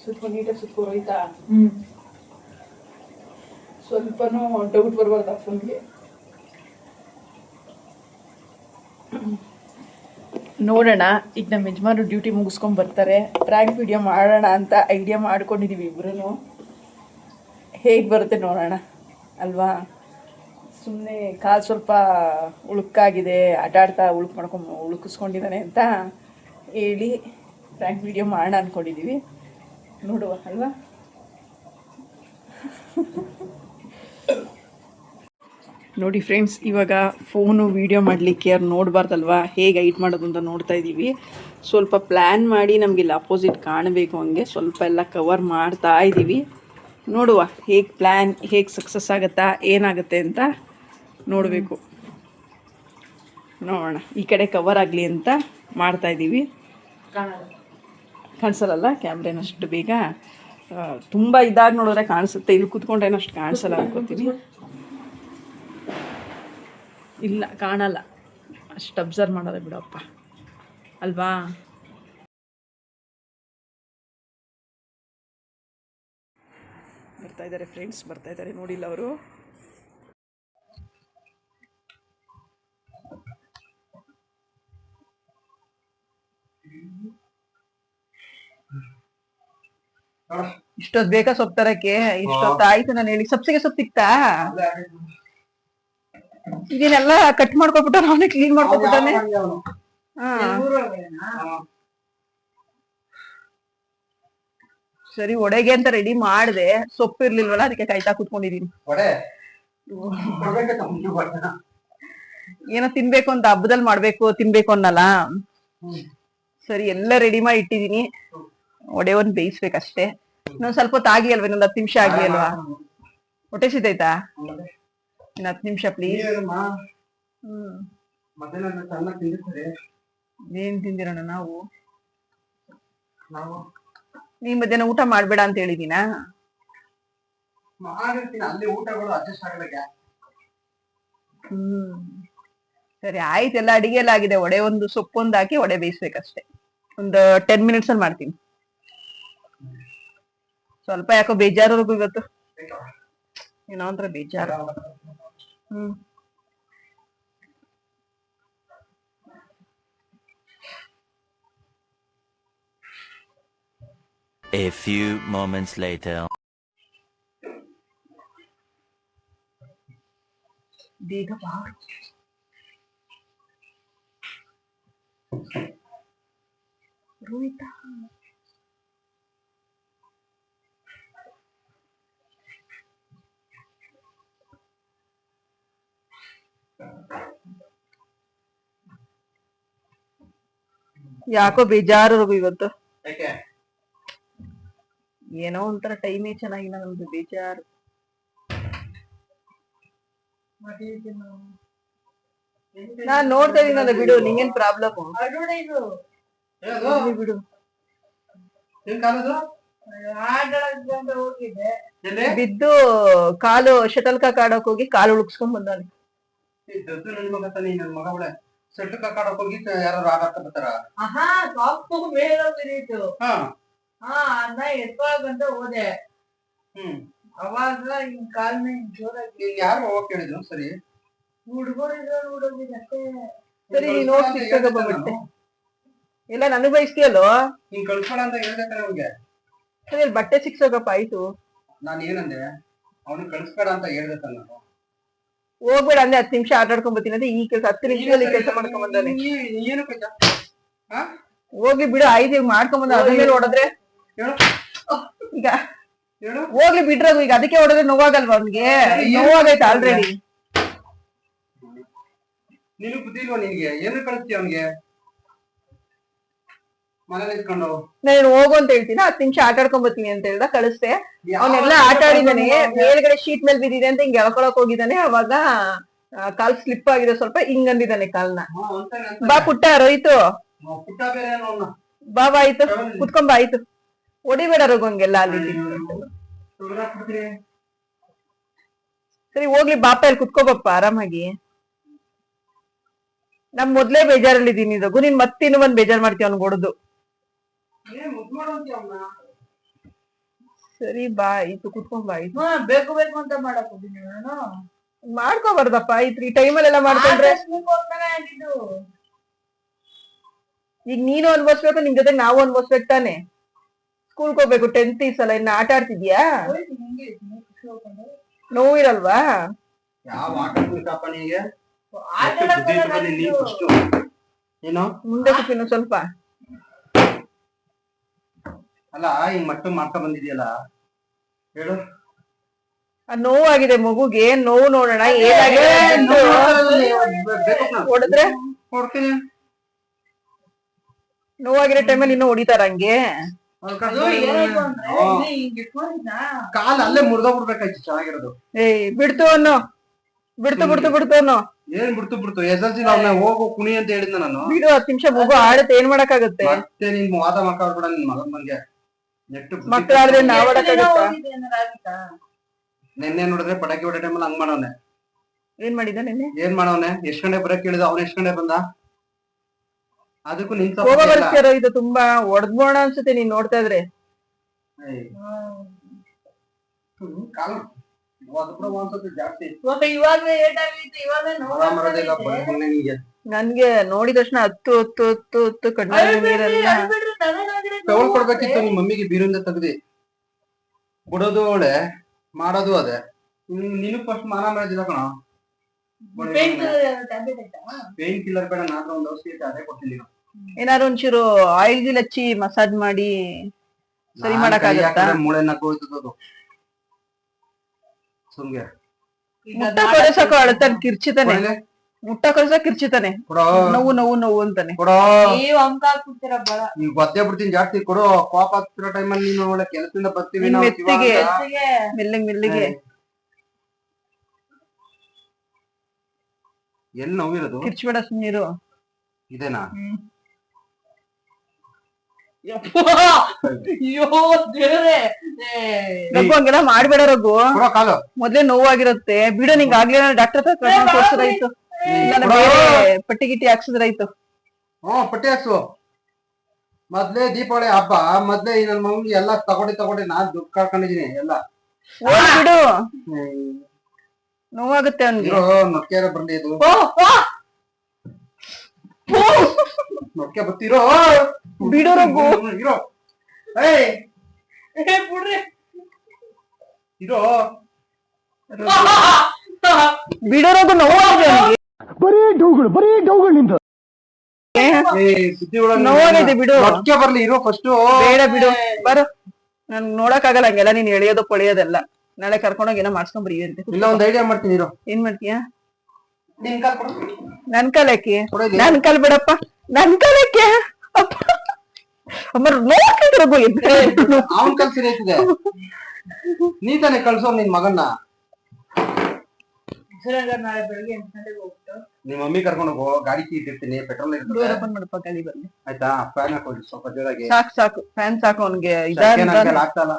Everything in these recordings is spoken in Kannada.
ಸುತ್ಕೊ ನೀಟಾಗಿ ಸುತ್ಕೊ ಹೋಯ್ತಾ ಸ್ವಲ್ಪನೂ ಡೌಟ್ ಬರಬಾರ್ದು ಅಪ್ಪನಿಗೆ ನೋಡೋಣ ಈಗ ನಮ್ಮ ಯಜಮಾನರು ಡ್ಯೂಟಿ ಮುಗಿಸ್ಕೊಂಡು ಬರ್ತಾರೆ. ಪ್ರ್ಯಾಂಕ್ ವಿಡಿಯೋ ಮಾಡೋಣ ಅಂತ ಐಡಿಯಾ ಮಾಡ್ಕೊಂಡಿದೀವಿ ಇಬ್ಬರೂ ಹೇಗೆ ಬರುತ್ತೆ ನೋಡೋಣ ಅಲ್ವಾ? ಸುಮ್ಮನೆ ಕಾಲು ಸ್ವಲ್ಪ ಉಳುಕಾಗಿದೆ ಆಟಾಡ್ತಾ ಉಳುಕ್ ಮಾಡ್ಕೊಂಡು ಉಳುಕಿಸ್ಕೊಂಡಿದ್ದಾನೆ ಅಂತ ಹೇಳಿ ಪ್ರ್ಯಾಂಕ್ ವಿಡಿಯೋ ಮಾಡೋಣ ಅಂದ್ಕೊಂಡಿದ್ದೀವಿ ನೋಡುವ ಅಲ್ವಾ? ನೋಡಿ ಫ್ರೆಂಡ್ಸ್ ಇವಾಗ ಫೋನು ವೀಡಿಯೋ ಮಾಡಲಿಕ್ಕೆ ಯಾರು ನೋಡಬಾರ್ದಲ್ವಾ? ಹೇಗೆ ಐಟ್ ಮಾಡೋದು ಅಂತ ನೋಡ್ತಾ ಇದ್ದೀವಿ ಸ್ವಲ್ಪ ಪ್ಲ್ಯಾನ್ ಮಾಡಿ ನಮಗೆ ಇಲ್ಲಿ ಅಪೋಸಿಟ್ ಕಾಣಬೇಕು ಹಂಗೆ. ಸ್ವಲ್ಪ ಎಲ್ಲ ಕವರ್ ಮಾಡ್ತಾ ಇದ್ದೀವಿ ನೋಡುವ ಹೇಗೆ ಪ್ಲ್ಯಾನ್ ಹೇಗೆ ಸಕ್ಸಸ್ ಆಗುತ್ತಾ ಏನಾಗುತ್ತೆ ಅಂತ ನೋಡಬೇಕು. ನೋಡೋಣ ಈ ಕಡೆ ಕವರ್ ಆಗಲಿ ಅಂತ ಮಾಡ್ತಾ ಇದ್ದೀವಿ ಕಾಣಲ್ಲ ಕಾಣಿಸಲ್ಲ ಕ್ಯಾಮ್ರೇನಷ್ಟು ಬೇಗ? ತುಂಬ ಇದಾಗಿ ನೋಡಿದ್ರೆ ಕಾಣಿಸುತ್ತೆ. ಇಲ್ಲಿ ಕುತ್ಕೊಂಡೇನಷ್ಟು ಕಾಣಿಸಲ್ಲ ಅನ್ಕೋತೀನಿ. ಇಲ್ಲ, ಕಾಣಲ್ಲ. ಅಷ್ಟು ಅಬ್ಸರ್ವ್ ಮಾಡೋದೇ ಬಿಡಪ್ಪ. ಅಲ್ವಾ? ಬರ್ತಾ ಇದ್ದಾರೆ ಫ್ರೆಂಡ್ಸ್ ಬರ್ತಾ ಇದ್ದಾರೆ ನೋಡಿಲ್ಲ ಅವರು. ಇಷ್ಟೊತ್ತು ಬೇಕಾ ಸೊಪ್ಪು ತರಕ್ಕೆ? ಇಷ್ಟೊತ್ತು ಆಯ್ತು ನಾನು ಹೇಳಿ. ಸಬ್ಸಿಗೆ ಸೊಪ್ಪು ಸಿಕ್ತಾ ಇದನ್ನೆಲ್ಲ ಕಟ್ ಮಾಡ್ಕೊಬಿಟ್ಟು ಅವನೇ ಕ್ಲೀನ್ ಮಾಡ್ಕೊಬಿಟ್ಟಾನೆ ಹಾ. ಸರಿ ಒಡೆಗೆ ಅಂತ ರೆಡಿ ಮಾಡ್ದೆ. ಸೊಪ್ಪು ಇರ್ಲಿಲ್ವಲ್ಲ ಅದಕ್ಕೆ ಕಾಯ್ತಾ ಕುತ್ಕೊಂಡಿದೀನಿ ಏನೋ ತಿನ್ಬೇಕು ಅಂತ ಹಬ್ಬದಲ್ಲಿ ಮಾಡ್ಬೇಕು ತಿನ್ಬೇಕು ಅನ್ನಲ್ಲ. ಸರಿ ಎಲ್ಲ ರೆಡಿ ಮಾಡಿ ಇಟ್ಟಿದೀನಿ ಒಡೆ ಒಂದ್ ಬೇಯಿಸ್ಬೇಕಷ್ಟೇ. ಇನ್ನೊಂದ್ ಸ್ವಲ್ಪ ಹೊತ್ತು ಆಗಿ ಅಲ್ವಾ ಇನ್ನೊಂದ್ ಹತ್ತು ನಿಮಿಷ ಆಗಿ ಅಲ್ವಾ? ಹೊಟ್ಟೆ ಸಿದ್ದಾಯ್ತಾ ಇನ್ನ ಹತ್ತು ನಿಮಿಷ ಪ್ಲೀಸ್ ಏನ್ ತಿಂದಿರೋಣ ನಾವು? ನೀ ಮಧ್ಯಾಹ್ನ ಊಟ ಮಾಡ್ಬೇಡ ಅಂತ ಹೇಳಿದೀನ? ಹ್ಮ್. ಸರಿ ಆಯ್ತು ಎಲ್ಲ ಅಡಿಗೆ ಎಲ್ಲ ಆಗಿದೆ. ಒಡೆ ಒಂದು ಸೊಪ್ಪೊಂದು ಹಾಕಿ ಒಡೆ ಬೇಯಿಸ್ಬೇಕಷ್ಟೇ. ಒಂದು ಟೆನ್ ಮಿನಿಟ್ಸ್ ಅಲ್ಲಿ ಮಾಡ್ತೀನಿ. ಸ್ವಲ್ಪ ಯಾಕೋ ಬೇಜಾರು ಇವತ್ತು. ಏನೋ ಅಂದ್ರೆ ಬೇಜಾರು. ಹ್ಮ್. A few moments later. ಬೇಗ ರೋಹಿತ. ಯಾಕೋ ಬೇಜಾರು ರಘು ಇವತ್ತು. ಏನೋ ಒಂಥರ ಟೈಮೇ ಚೆನ್ನಾಗಿಲ್ಲ ನಮ್ದು ಬೇಜಾರು. ನಾನ್ ನೋಡ್ತಾ ಇದೀನಲ್ಲ ಬಿಡು ನಿಂಗೇನ್ ಪ್ರಾಬ್ಲಮ್ ಬಿಡು ಬಿದ್ದು ಕಾಲು ಶಟಲ್ ಕಾಕ್ ಆಡಕ್ ಹೋಗಿ ಕಾಲು ಉಳುಕ್ಸ್ಕೊಂಡ್ ಬಂದಾನೆ. ನನ್ ನನ್ ಸೆಟ್ಟು ಕಾಕಾಡಕ್ ಹೋಗಿ ಯಾರು ಆಡ್ತಾ ಬರ್ತಾರ ಆಹಾ ಕಾಪು ಮೇಲೆ ಬಿಡೀತು ಹಾ. ಹಾ ಅನ್ನ ಎತ್ಕೊಳಕಂತ ಹೋದೆ. ಹ್ಮ್. ಅವಾಗ ಹಿಂಗ್ ಕಾಲ್ ಮೇಲೆ ಜೋರಾಗಿ ನೀನ್ ಯಾರು ಹೋಗಕ್ ಹೇಳಿದ್ರು ಸರಿ? ಹುಡ್ಗೋರಿದ್ರು ಹುಡುಗಿದ ಅಷ್ಟೇ ಸರಿ ಸಿಕ್ಕಾಗ ಬಂದ್ಬಿಟ್ಟೆ ಇಲ್ಲ ನನಗ್ ಬಯಸ್ತೀಯಲ್ಲೋ ನೀನ್ ಕಳ್ಸ್ಕೊಳ ಅಂತ ಹೇಳ್ದೆ ಅವ್ಗೆ ಅವ್ನಿಗೆ. ಸರಿ ಬಟ್ಟೆ ಸಿಕ್ಸೋಗಪ್ಪ ಆಯ್ತು. ನಾನು ಏನಂದೆ? ಅವನು ಕಳಿಸ್ಬೇಡ ಅಂತ ಹೇಳ್ದೆ ತನ್ನ ನಾನು. ಹೋಗ್ಬೇಡ ಅಂದ್ರೆ ಹತ್ತು ನಿಮಿಷ ಆಟ ಆಡ್ಕೊಂಡ್ ಬರ್ತೀನಿ ಅಂದ್ರೆ ಈ ಕೆಲಸ ಹತ್ತು ನಿಮಿಷದಲ್ಲಿ ಕೆಲಸ ಮಾಡ್ಕೊಂಡ್ ಬಂದಾನೆ. ಏನು ಕಜ ಹೋಗ್ಲಿ ಬಿಡು ಐದು ಈಗ ಮಾಡ್ಕೊಂಡ್ ಬಂದ ಅದ್ರ ಮೇಲೆ ಹೊಡೆದ್ರೆ ಈಗ ಹೋಗ್ಲಿ ಬಿಡ್ರಗು ಈಗ ಅದಕ್ಕೆ ಹೊಡೆದ್ರೆ ನೋವಾಗಲ್ವಾ ಅವ್ನಿಗೆ? ನೋವಾಗೈತೆ ಆಲ್ರೆಡಿ ನೀನು ಬುದ್ಧಿ ಇಲ್ವಾ ನಿನ್ಗೆ? ಏನು ಕಳಿಸ್ತೀಯ ಅವ್ನಿಗೆ? ನಾನು ಹೋಗು ಅಂತ ಹೇಳ್ತೀನಿ? ಹತ್ತು ನಿಮಿಷ ಆಟ ಆಡ್ಕೊಂಡ್ ಬರ್ತೀನಿ ಅಂತ ಹೇಳ್ದ ಕಳಿಸ್ದೆ. ಅವನೆಲ್ಲ ಆಟ ಆಡಿದಾನೆ. ಮೇಲ್ಗಡೆ ಶೀಟ್ ಮೇಲೆ ಬಿದ್ದಿದೆ ಅಂತ ಹಿಂಗ್ ಎಳ್ಕೊಳಕ್ ಹೋಗಿದಾನೆ. ಅವಾಗ ಕಾಲ್ ಸ್ಲಿಪ್ ಆಗಿದೆ ಸ್ವಲ್ಪ ಹಿಂಗ್ ಅಂದಿದ್ದಾನೆ ಕಾಲ್ನ. ಬಾ ಪುಟ್ಟ ರೋಯ್ತು ಬಾ ಬಾ ಆಯ್ತು. ಕುತ್ಕೊಂಬ ಆಯ್ತು. ಹೊಡಿಬೇಡ ರೋಗಂಗೆಲ್ಲ ಅಲ್ಲಿ. ಸರಿ ಹೋಗ್ಲಿ ಬಾಪ ಇಲ್ಲಿ ಕುತ್ಕೋಬಪ್ಪ ಆರಾಮಾಗಿ. ನಮ್ ಮೊದ್ಲೇ ಬೇಜಾರಲ್ಲಿ ಇದೀನಿ ರಘು ನೀನ್ ಮತ್ತಿನ್ನು ಒಂದ್ ಬೇಜಾರ್ ಮಾಡ್ತೀವಿ ಅವ್ನ್ ಹೊಡ್ದು ಏ ಮುದ್ದು ಮಾಡು ಅಂತೀಯ ಅವ್ನ. ಸರಿ ಬಾ ಆಯ್ತು ಕುತ್ಕೊಂಡ್ ಬಾ ಇದು ಹಾ ಬೇಕು ಬೇಕು ಅಂತ ಮಾಡಕ್ ಹೋಗಿದ್ದೀನಿ ನಾನು. ಮಾಡ್ಕೋಬಾರ್ದಪ್ಪ ಆಯ್ತು ಈ ಟೈಮಲ್ಲೆಲ್ಲ ಮಾಡ್ಕೊಂಡ್ರೆ. ಈಗ ನೀನು ಅನ್ಭವಿಸ್ಬೇಕು ನಿಮ್ ಜೊತೆ ನಾವು ಅನ್ಭವಿಸ್ಬೇಕು ತಾನೆ. ಸ್ಕೂಲ್ಗೆ ಹೋಗ್ಬೇಕು ಟೆಂತ್ ಈ ಸಲ ಇನ್ನ ಆಟ ಆಡ್ತಿದ್ಯಾ. ನೋವಿರಲ್ವಾ? ಯಾವ ಆಟ ಸ್ವಲ್ಪ. ನಿನಗೆ ಬುದ್ಧಿ ಆಡಕ್ಕೆ ಇಟ್ಕೊಂಡು ನೀನ್ ಆಗಿದ್ದು. first. ಏನು ಮುಂದೆ ಕೂತಿನ್ನು ಸ್ವಲ್ಪ ಅಲ್ಲ ಹಿಂಗ್ ಮಟ್ಟ ಮಾಡ್ತಾ ಬಂದಿದ್ಯಲ್ಲ? ಹೇಳು. ಆ ನೋವಾಗಿದೆ ಮಗುಗೆ ನೋವು ನೋಡೋಣ ಏನಾಗಿದೆ ಅಂತ ಹೊಡೆದ್ರೆ? ಕೊಡ್ತೀನಿ ನೋವಾಗಿರೋ ಟೈಮಲ್ಲಿ ಇನ್ನೂ ಹೊಡಿತಾರ ಹಂಗೆ? ಕಾಲ್ ಅಲ್ಲೇ ಮುರಿದೋಗ್ಬಿಡ್ಬೇಕಾಯ್ತು ಚೆನ್ನಾಗಿರೋದು. ಏಯ್ ಬಿಡ್ತು ಅನ್ನೋ. ಬಿಡ್ತು ಬಿಡ್ತು ಬಿಡ್ತು ಅನ್ನೋ. ಏನ್ ಬಿಡ್ತು ಬಿಡ್ತು? ಎಸ್ ಎಲ್ ಸಿ ಅವ್ನ ಹೋಗು ಕುಣಿ ಅಂತ ಹೇಳಿದ್ನ ನಾನು. ಬಿಡು ಹತ್ತು ನಿಮಿಷ ಮಗು ಆಡತ್ತೆ ಏನ್ ಮಾಡಕ್ಕಾಗತ್ತೆ? ಮತ್ತೆ ನಿನ್ ವಾದ ಮಾತಾಡ್ಬೇಡ ನಿನ್ ಮಗನ್ ಬಗ್ಗೆ ನೆನ್ನೆ ನೋಡಿದ್ರೆ ಪಟಾಕಿ ಹೊಡೆ ಟೈಮಲ್ಲಿ ಹಂಗ್ ಮಾಡೋನೆ ಏನ್ ಮಾಡಿದ ನಿನ್ನೆ? ಏನ್ ಮಾಡೋನೆ ಎಷ್ಟ್ ಗಂಟೆ ಬರಕ್ ಕೇಳಿದ ಅವ್ನ ಎಷ್ಟ್ ಗಂಟೆ ಬಂದ? ಅದಕ್ಕೂ ನಿನ್ ಇದು ತುಂಬಾ ಹೊಡೆದ್ಬೋಣ ಅನ್ಸುತ್ತೆ ನೀನ್ ನೋಡ್ತಾ ಇದ್ರೆ. ಏಯ್, ಹ್ಮ್, ಕಾಲು ಅದು ಕೂಡ ಒಂದ್ಸತಿ ಜಾಸ್ತಿ. ಇವಾಗ ಇವಾಗ ನೋವು ನಿಂಗೆ. ನನ್ಗೆ ನೋಡಿದ ತಕ್ಷಣ ಹತ್ತು ಹತ್ತು ಹತ್ತು ಹತ್ತು ಕಣ್ಣಲ್ಲಿ ನೀರೆಲ್ಲ. ಅಳ್ಬೇಡ್ರಿ, ನನಗಾಗಿರೋದು ತಗೊಳ್ ನೋವು ಕೊಡ್ಬೇಕಿತ್ತು ಆಗ್ತಾ ನಿಮ್ ಮಮ್ಮಿಗೆ ಬೀರಿಂದ ತೆಗ್ದಿ. ಬಿಡೋದು ಅವಳೆ ಮಾಡೋದು ಅದೇ. ನೀನು ಫಸ್ಟ್ ಮಾನ ಮಾಡಿದ ಕಣ. ಪೇನ್ ಕಿಲ್ಲರ್ ಬೇಡ ನಾನು ಒಂದು ಔಷಧಿ ಐತೆ ಅದೇ ಕೊಡ್ತೀನಿ. ಏನಾದ್ರು ಒಂಚೂರು ಆಯಿಲ್ ಗಿಲ್ ಹಚ್ಚಿ ಮಸಾಜ್ ಮಾಡಿ ಸರಿ ಮಾಡಕ್ ಮಾಡಕ್ಕಾಗತ್ತಾ? ಮೂಳೆ ನಕ್ಕು ಹೋಯ್ತದ ಸುಮ್ಗೆ. ಮುಟ್ಟ ನಾಟಕ ಕೊಡಸಕ್ಕೂ ಅಳ್ತಾನೆ ಕಿರ್ಚಿತಾನೆ? ಮುಟ್ಟ ಕಳಿಸ ಕಿರ್ಚಿತಾನೆ. ಕೊಡೋ. ನೋವು ನೋವು ನೋವು ಅಂತಾನೆ. ಕೊಡೋ. ನೀವ್ ಅಂಕ ಹಾಕ್ಬಿಡ್ತೀರ ಬಳ ಈಗ ಗೊತ್ತೇ ಬಿಡ್ತೀನಿ ಜಾಸ್ತಿ. ಕೊಡು ಕೋಪ ಆಗ್ತಿರೋ ಟೈಮಲ್ಲಿ ನೀನು ಒಳ್ಳೆ ಕೆಲಸದಿಂದ ಬರ್ತೀವಿ ನಿನ್ ನಾವು ಮೆತ್ತಿಗೆ. ಮೆಲ್ಲಿಗೆ. ಮೆಲ್ಲಿಗೆ ಎಲ್ಲಿ ನೋವಿರೋದು? ಕಿರ್ಚ್ಬೇಡ ಸುಮ್ಮನಿರು ಇದೇನಾ? ಅಯ್ಯೋ ದೇವ್ರೆ. ಏ, ರಘು ಹಂಗೆಲ್ಲ ಮಾಡ್ಬೇಡ ರಘು. ಕೊಡೋ ಕಾಲು. ಮೊದ್ಲೇ ನೋವಾಗಿರುತ್ತೆ. ಬಿಡು ನಿಂಗೆ ಆಗ್ಲಿಲ್ಲ ಡಾಕ್ಟರ್ ಹತ್ರ ಪಟ್ಟಿ ಗಿಟ್ಟಿ ಹಾಕ್ಸಿದ್ರಾಯ್ತು ಹ್ಮ್ ಪಟ್ಟಿ ಹಾಕ್ಸು. ಮೊದ್ಲೇ ದೀಪಾವಳಿ ಹಬ್ಬ ಮೊದ್ಲೇ ಈ ನನ್ ಮಗನ್ಗೆ ಎಲ್ಲಾ ತಗೊಂಡಿ ತಗೊಂಡಿ ನಾನ್ ದುಡ್ಡು ಕಳ್ಕೊಂಡಿದೀನಿ ಎಲ್ಲ. ಬಿಡು. ನೋವಾಗುತ್ತೆ ಅವ್ನ್ಗೆ. ಓ, ಓ, ನೊಕ್ಕೆ ಬತ್ತಿರೋ. ಬಿಡು ರಘು. ಇರೋ. ಏಯ್. ಬಿಡ್ರಿ. ಇರೋ. ಬಿಡು ರಘು ನೋವಾಗಿದೆ ಅವ್ನ್ಗೆ ಬರೀ ಡೌಗಳು ನಿಂದು ನೋಡಿದೆ ಬಿಡು. ರೊಕ್ಕೆ ಬರ್ಲಿ ಇರೋ ಫಸ್ಟ್ ಬೇಡ ಬಿಡು. ಬರು. ನನ್ ನೋಡಕ್ ಆಗಲ್ಲ ಹಂಗೆಲ್ಲ ನೀನ್ ಎಳೆಯೋದು ಕೊಳೆಯೋದೆಲ್ಲ ನಾಳೆ ಕರ್ಕೊಂಡೋಗಿ ಏನೋ ಮಾಡ್ಸ್ಕೊಂಡ್ ಬರೀ ಅಂತ. ಇಲ್ಲ ಒಂದ್ ಐಡಿಯಾ ಮಾಡ್ತೀನಿ ಇರೋ. ಏನ್ ಮಾಡ್ತೀಯ? ನಿನ್ ಕಾಲ್ ಕೊಡು. ನನ್ ಕಾಲಕ್ಕೆ ನನ್ ಕಾಲ್ ಬಿಡಪ್ಪ. ನನ್ ಕಾಲಕ್ಕೆ ಅಪ್ಪ. ಅಮ್ಮ ನೋಡ್ತಿದ್ರು. ಅವನ್ ಕಾಲ್ ಸರಿ ಐತಿದೆ ನೀ ತಾನೇ ಕಳ್ಸೋ ನಿನ್ ಮಗನ್ನ. ನಾಳೆ ಬೆಳಿಗ್ಗೆ ಎಂಟು ಗಂಟೆಗೆ ಹೋಗ್ಬಿಟ್ಟು. ನಿಮ್ ಮಮ್ಮಿ ಕರ್ಕೊಂಡು ಹೋಗೋ ಗಾಡಿ ಕೀ ಇಟ್ಟಿರ್ತೀನಿ ಪೆಟ್ರೋಲ್ ಇರ್ತದೆ ಡೋರ್ ಓಪನ್ ಮಾಡಪ್ಪ ಗಾಳಿ ಬರ್ಲಿ. ಆಯ್ತಾ? ಫ್ಯಾನ್ ಹಾಕೊಳ್ಳಿ ಸ್ವಲ್ಪ ಜೋರಾಗಿ. ಸಾಕು ಸಾಕು. ಫ್ಯಾನ್ ಸಾಕು ಅವ್ನಿಗೆ. ಆಗ್ತಲ್ಲ.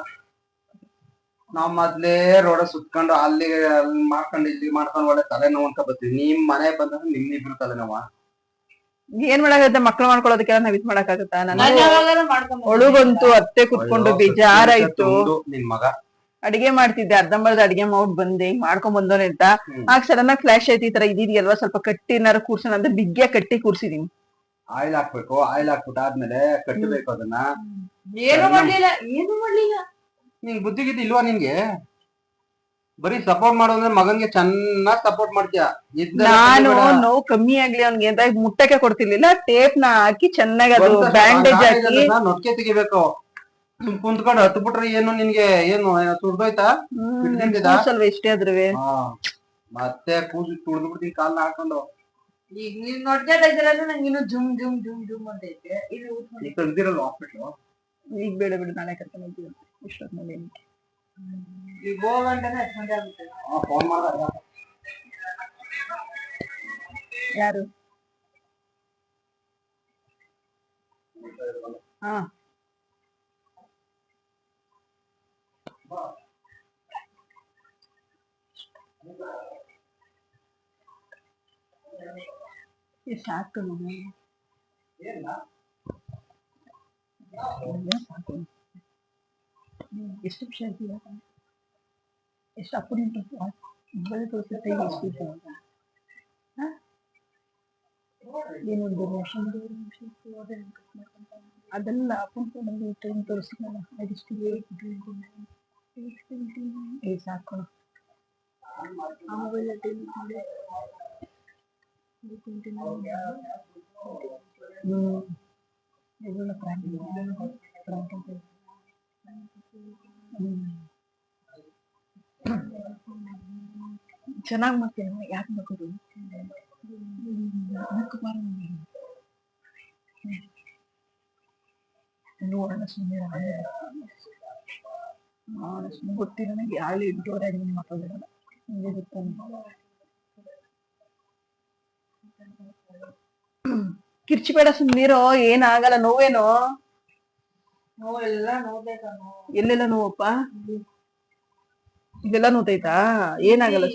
ನಾವ್ ಮೊದ್ಲೇ ರೋಡ ಸುತ್ಕೊಂಡು ಅಲ್ಲಿ ಅಲ್ಲಿ ಮಾಡ್ಕೊಂಡು ಇಲ್ಲಿ ಮಾಡ್ಕೊಂಡು ಒಳ್ಳೆ ತಲೆನೋವು ಅಂತ ಬರ್ತೀವಿ ನಿಮ್ ಮನೆ ಬಂದ್ರೆ ನಿಮ್ಮಿಬ್ರು ತಲೆನೋವ? ಏನ್ ಮಾಡಾಗತ್ತೆ ಮಕ್ಳು ಮಾಡ್ಕೊಳ್ಳೋದಕ್ಕೆಲ್ಲ ನಾವ್ ಇದ್ ಮಾಡಕ್ಕಾಗತ್ತಾ? ಒಳಗಂತೂ ಅತ್ತೆ ಕುತ್ಕೊಂಡು ಬೇಜಾರಾಯ್ತು. ನಿಮ್ ನಿನ್ ಮಗ. ಅಡಿಗೆ ಮಾಡ್ತಿದ್ದೆ ಅರ್ಧಂಬರ್ಧ ಅಡಿಗೆ ಮಾಡ್ ಬಂದೆ ಮಾಡ್ಕೊಂಡ್ ಬಂದೋನೆ ಅಂತ. ಆ ಆಗ ಸಡನ್ ಆಗಿ ಫ್ಲಾಶ್ ಐತಿ ಈ ತರ ಇದಿದೆಯಲ್ವಾ ಸ್ವಲ್ಪ ಕಟ್ಟಿ ಏನಾರು ಕೂರ್ಸೋಣ ಅಂದ್ರೆ ಬಿಗ್ಗೆ ಕಟ್ಟಿ ಕೂರ್ಸಿದೀನಿ. ಆಯಿಲ್ ಹಾಕ್ಬೇಕು ಆಯಿಲ್ ಹಾಕ್ಬಿಟ್ಟು ಆದ್ಮೇಲೆ ಕಟ್ಟಬೇಕು ಅದನ್ನ. ಏನು ಮಾಡ್ಲಿಲ್ಲ ಏನು ಮಾಡ್ಲಿಲ್ಲ. ನಿಂಗ್ ಬುದ್ಧಿ ಗಿದ್ದಿ ಇಲ್ವಾ ನಿನ್ಗೆ ಬರೀ ಸಪೋರ್ಟ್ ಮಾಡೋದ್ರೆ ಮಗನ್ಗೆ ಚೆನ್ನಾಗ್ ಸಪೋರ್ಟ್ ಮಾಡ್ತೀಯ? ನಾನು. ನೋವು ಕಮ್ಮಿ ಆಗ್ಲಿ ಅವ್ನಿಗೆ ಅಂತ ಮುಟ್ಟಕ್ಕೆ ಕೊಡ್ತಿರ್ಲಿಲ್ಲ. ಟೇಪ್ನ ಹಾಕಿ ಚೆನ್ನಾಗಿ ಅದು ಬ್ಯಾಂಡೇಜ್ ಹಾಕಿ ನೊಟ್ಕೆ ತೆಗಿಬೇಕು. ಸುಮ್ ಕುಂತ್ಕೊಂಡು ಹತ್ತು ಬಿಟ್ರೆ ಏನು ನಿನ್ಗೆ ಏನು ತುಡ್ದೋಯ್ತಾ ಇಷ್ಟೇ ಬಿಡ್ತಿದ್ದಿದ್ದಾ? ಸ್ವಲ್ಪ ಇಷ್ಟೇ ಆದ್ರುವೆ. ಮತ್ತೆ ಕೂಸು ತುಳಿದು ಬಿಡ್ತೀನಿ ಕಾಲ್ನ ಹಾಕೊಂಡು. ಈಗ ನೀವ್ ನೋಡ್ತಾ ಇದ್ದೀರಲ್ಲ ನಂಗೆ ಇನ್ನು ಜುಮ್ ಜುಮ್ ಜುಮ್ ಜುಮ್ ಅಂತ ಐತೆ. ಇದು ಊದ್ಕೊಂಡು ಈಗ ತೆಗ್ದಿರಲ್ಲ ಹಾಸ್ಪಿಟ್ಲು ಈಗ ಬೇಡ ಬಿಡು ನಾಳೆ ಕರ್ಕೊಂಡು ಹೋಗ್ತೀವಿ. ಇಷ್ಟೊತ್ತಿನಲ್ಲಿ ಈಗ ಹೋಗಂಟನೆ ಹತ್ತು ಗಂಟೆ ಆಗುತ್ತೆ. ಫೋನ್ ಮಾಡಿದಾಗ. ಯಾರು? ಹಾ. ಸಾಕು ಮಗ. ಸಾಕು ಎಷ್ಟು ನಿಮಿಷ ಇದೆಯಾ ಎಷ್ಟು ಅಪ್ಪು ನಿಂಟು ಮೊಬೈಲ್ ತೋರಿಸುತ್ತೆ ಎಷ್ಟು ಇದೆ ಅಂತ ಹ? ಏನೊಂದು ನಿಮಿಷ ಮೂರು ನಿಮಿಷ ಅದೆಲ್ಲ ಅಪ್ಪನ ಫೋನಲ್ಲಿ ಟೈಮ್ ತೋರಿಸಿದ್ನಲ್ಲ ಅದಿಷ್ಟು ಏ ಸಾಕು ಆ ಮೊಬೈಲ್ ಟೈಮ್ ಹ್ಮ್ ಇದೆಲ್ಲ prank prank ಅಂತ ಇದೆ. ಹ್ಮ್. ಚೆನ್ನಾಗ್ ಮಾಡ್ತೀನಿ. ಯಾಕೆ ಮಕ್ಕಳು ನೋಡೋಣ ಸುಮ್ಮನೆ ಗೊತ್ತಿಲ್ಲ ನನಗೆ ಯಾಳು ಎಂಟೂವರೆ ಆಗಿ ಮಾತಾಡೋಣ ಹಿಂಗೆ ಗೊತ್ತಾನೆ ಕಿರ್ಚಿಬೇಡ ಸುಮ್ನಿರೋ ಏನಾಗಲ್ಲ ನೋವೇನೋ? ನೋವೆಲ್ಲ ನೋಡ್ಬೇಕ ಎಲ್ಲೆಲ್ಲ ನೋವಪ್ಪ? ಇದೆಲ್ಲ ನೋತೈತಾ ಏನಾಗಲ್ಲ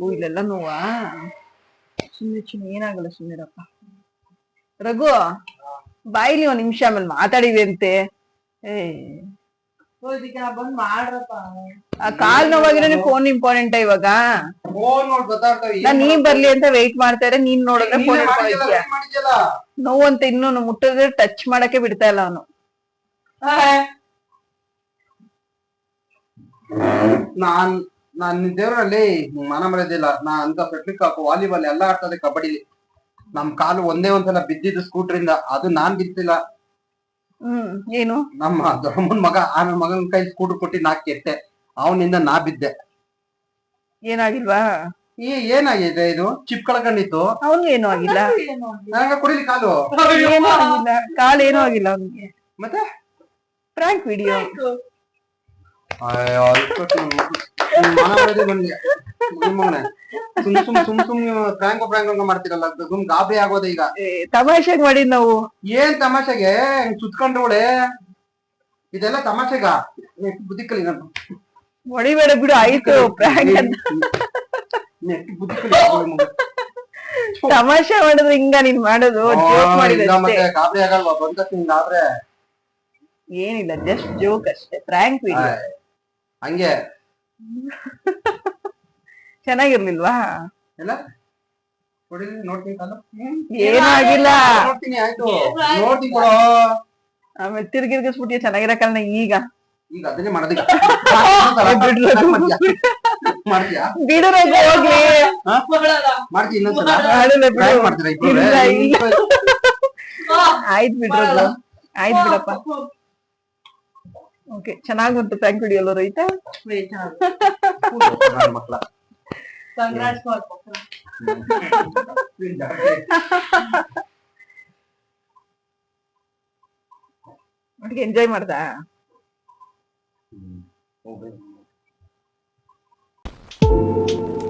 ಓ ಇಲ್ಲೆಲ್ಲ ನೋವಾ? ಸುಮ್ಮನೆ ಸುಮ್ಮನೆ ಏನಾಗಲ್ಲ ಸುಮ್ಮನಿರಪ್ಪ ರಘು ಬಾಯಿಲಿ ಒಂದ್ ನಿಮಿಷ ಆಮೇಲೆ ಮಾತಾಡಿದೆ ಅಂತೆ ಏ ಕಾಲ್ ನೋವಾಗಿರೋ ಫೋನ್ ಇಂಪಾರ್ಟೆಂಟ್ ಇವಾಗ? ನಾನ್ ನೀನ್ ಬರ್ಲಿ ಅಂತ ವೆಯ್ಟ್ ಮಾಡ್ತಾ ಇದ್ರೆ ನೀನ್ ನೋಡಿದ್ರೆ ಫೋನ್ ನೋವು ಅಂತ ಇನ್ನೂ ಮುಟ್ಟಿದ್ರೆ ಟಚ್ ಮಾಡಕ್ಕೆ ಬಿಡ್ತಾ ಇಲ್ಲ ಅವನು. ನಾನ್ ನಾನ್ ದೇವರಲ್ಲಿ ಮನ ಮರೆದಿಲ್ಲ ನಾ ಅಂತ ಫೆಟ್ಲಿಕ್ ವಾಲಿಬಾಲ್ ಎಲ್ಲಾ ಆಡ್ತದೆ ಕಬಡ್ಡಿ. ನಮ್ ಕಾಲು ಒಂದೇ ಒಂದ್ಸಲ ಬಿದ್ದಿದ್ದು ಸ್ಕೂಟ್ರಿಂದ ಅದು ನಾನ್ ಬಿದ್ದಿಲ್ಲ. ಹ್ಮ್ ಏನು? ನಮ್ಮ ದೊಡ್ಡಮ್ಮನ್ ಮಗ ಆಮೇಲೆ ಮಗನ ಕೈ ಸ್ಕೂಟರ್ ಕೊಟ್ಟಿ ನಾ ಕೆತ್ತೆ ಅವನಿಂದ ನಾ ಬಿದ್ದೆ. ಏನಾಗಿಲ್ವಾ? ಈ ಏನಾಗಿದೆ ಇದು? ಚಿಪ್ ಕಳ್ಕೊಂಡಿತ್ತು ಅವನ್ಗೆ ಏನೂ ಆಗಿಲ್ಲ. ನಂಗ ಕುಡಿಲಿ ಕಾಲು. ಏನೂ ಆಗಿಲ್ಲ. ಕಾಲ್ ಏನೂ ಆಗಿಲ್ಲ ಅವನಿಗೆ. ಮತ್ತೆ? ಪ್ರಾಂಕ್ ವಿಡಿಯೋ ಅಯ್ಯೋ, ನನ್ ಬಂದ್ಯ. ಸುಮ್ ಸುಮ್ ಸುಮ್ ಸುಮ್ ಪ್ರಾಂಕ್ ಫ್ರಾಂಕ್ ಮಾಡ್ತಿರಲ್ಲ ಅದು ಸುಮ್ ಗಾಬರಿ ಆಗೋದು ಈಗ. ತಮಾಷೆಗ್ ಮಾಡಿ ನಾವು. ಏನ್ ತಮಾಷೆಗೆ? ಹಿಂಗ್ ಸುತ್ಕೊಂಡ್ರವಳೆ ಇದೆಲ್ಲ ತಮಾಷೆಗ? ಬುದ್ಧಿ ಕಲಿ ನಾನು. ಹೊಡಿಬೇಡ ಬಿಡು ಆಯ್ತು ಪ್ರಾಂಕ್ ಅಂತ. ನೆಕ್ಸ್ಟ್ ಬುದ್ಧಿ ಕಲಿ ತಮಾಷೆ ಮಾಡಿದ್ರೆ ಹಿಂಗ ನೀನ್ ಮಾಡೋದು ಜೋಕ್ ಮಾಡಿದ್ರೆ ಗಾಬರಿ ಆಗಲ್ವಾ? ಬಂದ ಆದ್ರೆ. ಏನಿಲ್ಲ ಜಸ್ಟ್ ಜೋಕ್ ಅಷ್ಟೇ ಪ್ರಾಂಕ್ ವಿಡಿಯೋ. ಹಂಗೆ. ಚೆನ್ನಾಗಿರ್ಲಿಲ್ವಾ? ಎಲ್ಲ? ಕೊಡಿಲಿ ನೋಡ್ತೀನಿ ಕಾಲು ಏನೂ ಆಗಿಲ್ಲ ನೋಡ್ತೀನಿ ಆಯ್ತು. ನೋಡ್ತೀನಿ ಕೊಡೋ ಆಮೇಲೆ ತಿರ್ಗಿರ್ಗಿಸ್ಬಿಟ್ಟಿ ಚೆನ್ನಾಗಿರೋ ಕಾರಣ ಈಗ. ಈಗ ಅದನ್ನೇ ಮಾಡೋದೀಗ. ಬಿಡ್ರು ಮಾಡ್ತೀಯಾ? ಬಿಡು ರಘು ಹೋಗ್ಲಿ. ಮಾಡ್ತೀನಿ ಇನ್ನೊಂದ್ಸಲ. ಮಾಡಿಲ್ಲ Try ಬಿಡು. ಮಾಡ್ತೀರಾ ಇಬ್ರು? ಇಲ್ಲ, ಇಲ್ಲ. ಆಯ್ತು ಬಿಡ್ರಿ ಆಯ್ತು ಬಿಡಪ್ಪ. ಓಕೆ ಚೆನ್ನಾಗಿ ಬಂತು ಥ್ಯಾಂಕ್ ಯು ಎಲ್ಲರೂ ಐತೆ ಒಟ್ಟಿಗೆ ಎಂಜಾಯ್ ಮಾಡ್ದ? Thank you.